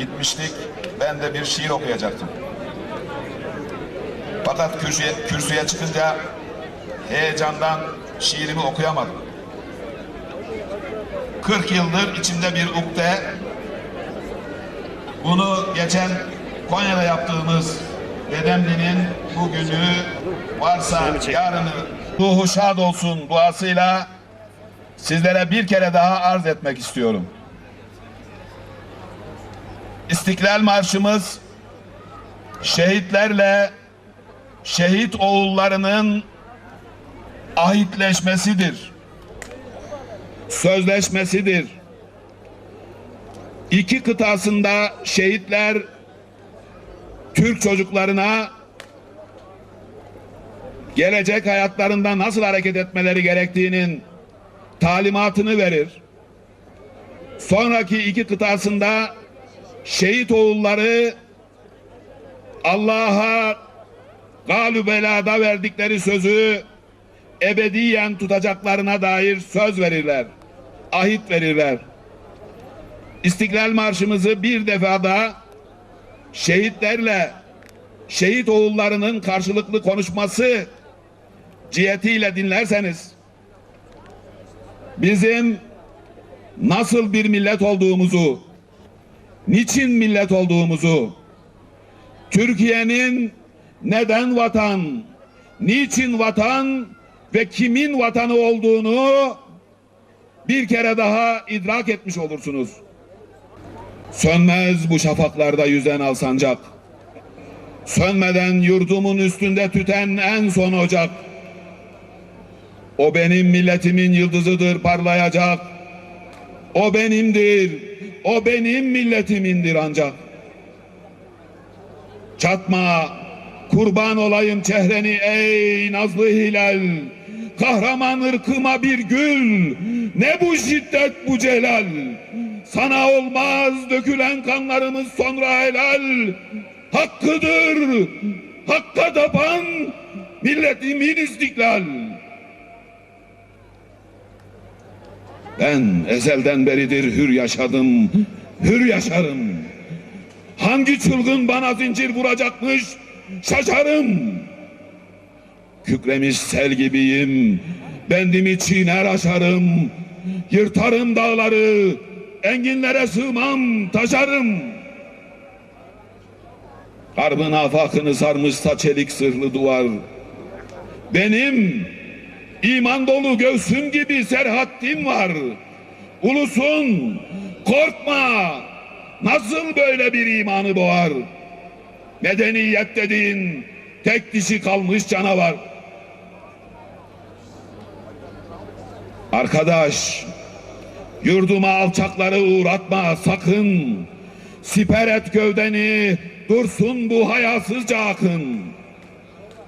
gitmiştik. Ben de bir şiir okuyacaktım. Fakat kürsüye, kürsüye çıkınca heyecandan şiirimi okuyamadım. 40 yıldır içimde bir ukde. Bunu geçen Konya'da yaptığımız Dedemli'nin bugünü varsa yarını ruhu şad olsun duasıyla sizlere bir kere daha arz etmek istiyorum. İstiklal Marşımız şehitlerle şehit oğullarının ahitleşmesidir. Sözleşmesidir. İki kıtasında şehitler Türk çocuklarına gelecek hayatlarında nasıl hareket etmeleri gerektiğinin talimatını verir. Sonraki iki kıtasında şehit oğulları Allah'a galü belada verdikleri sözü ebediyen tutacaklarına dair söz verirler. Ahit verirler. İstiklal Marşımızı bir defada şehitlerle şehit oğullarının karşılıklı konuşması cihetiyle dinlerseniz bizim nasıl bir millet olduğumuzu, niçin millet olduğumuzu, Türkiye'nin neden vatan, niçin vatan ve kimin vatanı olduğunu bir kere daha idrak etmiş olursunuz. Sönmez bu şafaklarda yüzen alsancak. Sönmeden yurdumun üstünde tüten en son ocak. O benim milletimin yıldızıdır parlayacak. O benimdir, o benim milletimindir ancak. Çatma, kurban olayım çehreni ey nazlı hilal. Kahraman ırkıma bir gül, ne bu şiddet bu celal. Sana olmaz dökülen kanlarımız sonra helal. Hakkıdır, hakka tapan milletimin istiklal. Ben ezelden beridir hür yaşadım, hür yaşarım. Hangi çılgın bana zincir vuracakmış şaşarım. Kükremiş sel gibiyim, bendimi çiğner aşarım. Yırtarım dağları, enginlere sığmam, taşarım. Harbın afakını sarmışsa çelik sırlı duvar. Benim iman dolu göğsüm gibi serhattim var. Ulusun korkma nasıl böyle bir imanı boğar? Medeniyet dediğin tek dişi kalmış canavar. Arkadaş yurduma alçakları uğratma sakın. Siper et gövdeni dursun bu hayasızca akın.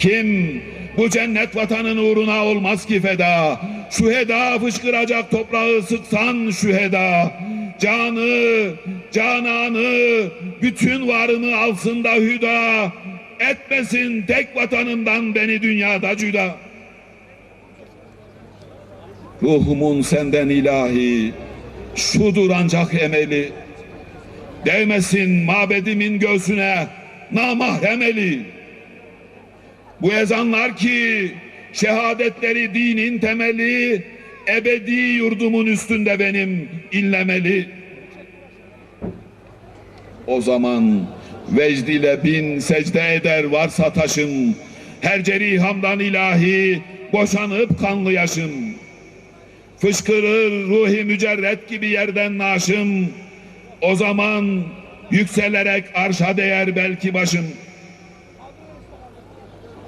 Kim bu cennet vatanın uğruna olmaz ki feda. Şu heda fışkıracak toprağı sıksan şu heda. Canı, cananı, bütün varını alsın da hüda. Etmesin tek vatanından beni dünyada cüda. Ruhumun senden ilahi, şudur ancak emeli. Değmesin mabedimin göğsüne namahrem eli. Bu ezanlar ki şehadetleri dinin temeli ebedi yurdumun üstünde benim inlemeli. O zaman vecdiyle bin secde eder varsa taşım her cerihamdan ilahi boşanıp kanlı yaşım. Fışkırır ruhi mücerret gibi yerden naşım. O zaman yükselerek arşa değer belki başım.